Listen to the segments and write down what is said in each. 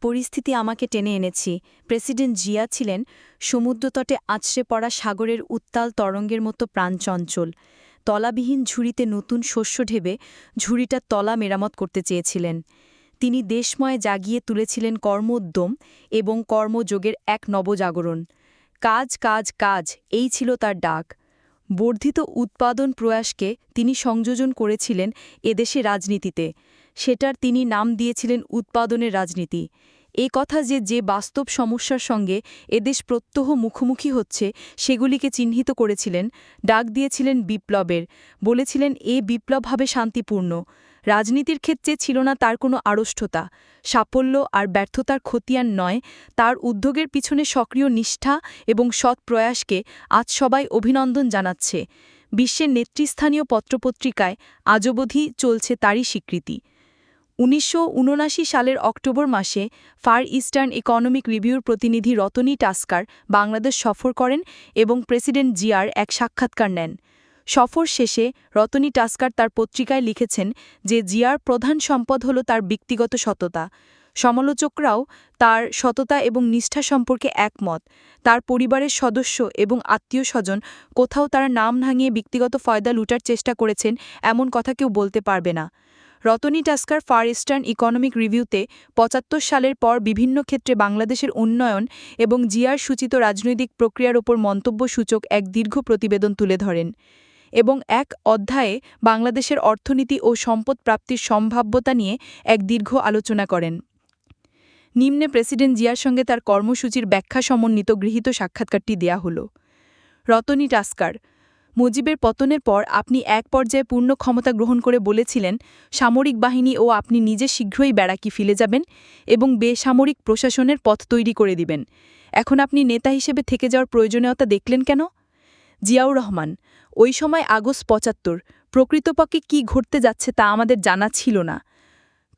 পরিস্থিতি আমাকে টেনে এনেছি। প্রেসিডেন্ট জিয়া ছিলেন সমুদ্রতটে আছড়ে পড়া সাগরের উত্তাল তরঙ্গের মতো প্রাণচঞ্চল। তলাবিহীন ঝুড়িতে নতুন শস্য ঢেবে ঝুড়িটার তলা মেরামত করতে চেয়েছিলেন। তিনি দেশময় জাগিয়ে তুলেছিলেন কর্মোদ্যম এবং কর্মযোগের এক নবজাগরণ। কাজ কাজ কাজ, এই ছিল তার ডাক। বর্ধিত উৎপাদন প্রয়াসকে তিনি সংযোজন করেছিলেন এদেশে রাজনীতিতে। সেটার তিনি নাম দিয়েছিলেন উৎপাদনের রাজনীতি। এ কথা যে যে বাস্তব সমস্যার সঙ্গে এদেশ প্রত্যহ মুখোমুখি হচ্ছে, সেগুলিকে চিহ্নিত করেছিলেন, ডাক দিয়েছিলেন বিপ্লবের, বলেছিলেন এ বিপ্লব হবে শান্তিপূর্ণ। রাজনীতির ক্ষেত্রে ছিল না তার কোনো আড়ষ্ঠতা, সাফল্য আর ব্যর্থতার খতিয়ান নয়, তার উদ্যোগের পিছনে সক্রিয় নিষ্ঠা এবং সৎ প্রয়াসকে আজ সবাই অভিনন্দন জানাচ্ছে। বিশ্বের নেতৃস্থানীয় পত্রপত্রিকায় আজবধি চলছে তারই স্বীকৃতি। উনিশশো উনআশি সালের অক্টোবর মাসে ফার ইস্টার্ন ইকোনমিক রিভিউর প্রতিনিধি রতনী টাস্কার বাংলাদেশ সফর করেন এবং প্রেসিডেন্ট জিয়ার এক সাক্ষাৎকার নেন। সফর শেষে রতনী টাস্কার তার পত্রিকায় লিখেছেন যে জিয়ার প্রধান সম্পদ হল তার ব্যক্তিগত সততা। সমালোচকরাও তার সততা এবং নিষ্ঠা সম্পর্কে একমত। তার পরিবারের সদস্য এবং আত্মীয় স্বজন কোথাও তার নাম ভাঙিয়ে ব্যক্তিগত ফয়দা লুটার চেষ্টা করেছেন এমন কথা কেউ বলতে পারবে না। রতনী টাস্কার ফার ইস্টার্ন ইকোনমিক রিভিউতে পঁচাত্তর সালের পর বিভিন্ন ক্ষেত্রে বাংলাদেশের উন্নয়ন এবং জিয়ার সূচিত রাজনৈতিক প্রক্রিয়ার ওপর মন্তব্য সূচক এক দীর্ঘ প্রতিবেদন তুলে ধরেন এবং এক অধ্যায়ে বাংলাদেশের অর্থনীতি ও সম্পদ প্রাপ্তির সম্ভাব্যতা নিয়ে এক দীর্ঘ আলোচনা করেন। নিম্নে প্রেসিডেন্ট জিয়ার সঙ্গে তার কর্মসূচির ব্যাখ্যা সমন্বিত গৃহীত সাক্ষাৎকারটি দেয়া হল। রতনী টাস্কার মুজিবের পতনের পর আপনি এক পর্যায়ে পূর্ণ ক্ষমতা গ্রহণ করে বলেছিলেন, সামরিক বাহিনী ও আপনি নিজে শীঘ্রই ব্যারাকি ফিলে যাবেন এবং বেসামরিক প্রশাসনের পথ তৈরি করে দিবেন। এখন আপনি নেতা হিসেবে থেকে যাওয়ার প্রয়োজনীয়তা দেখলেন কেন? জিয়াউর রহমান, ওই সময় আগস্ট পঁচাত্তর, প্রকৃতপক্ষে কি ঘটতে যাচ্ছে তা আমাদের জানা ছিল না।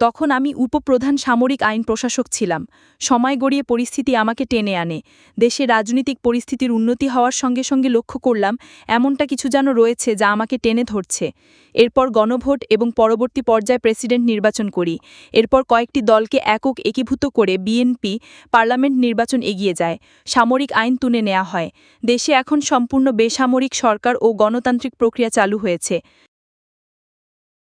তখন আমি উপপ্রধান সামরিক আইন প্রশাসক ছিলাম। সময় গড়িয়ে পরিস্থিতি আমাকে টেনে আনে। দেশে রাজনৈতিক পরিস্থিতির উন্নতি হওয়ার সঙ্গে সঙ্গে লক্ষ্য করলাম, এমনটা কিছু যেন রয়েছে যা আমাকে টেনে ধরছে। এরপর গণভোট এবং পরবর্তী পর্যায়ে প্রেসিডেন্ট নির্বাচন করি। এরপর কয়েকটি দলকে একক একীভূত করে বিএনপি পার্লামেন্ট নির্বাচন এগিয়ে যায়। সামরিক আইন তুলে নেওয়া হয়। দেশে এখন সম্পূর্ণ বেসামরিক সরকার ও গণতান্ত্রিক প্রক্রিয়া চালু হয়েছে।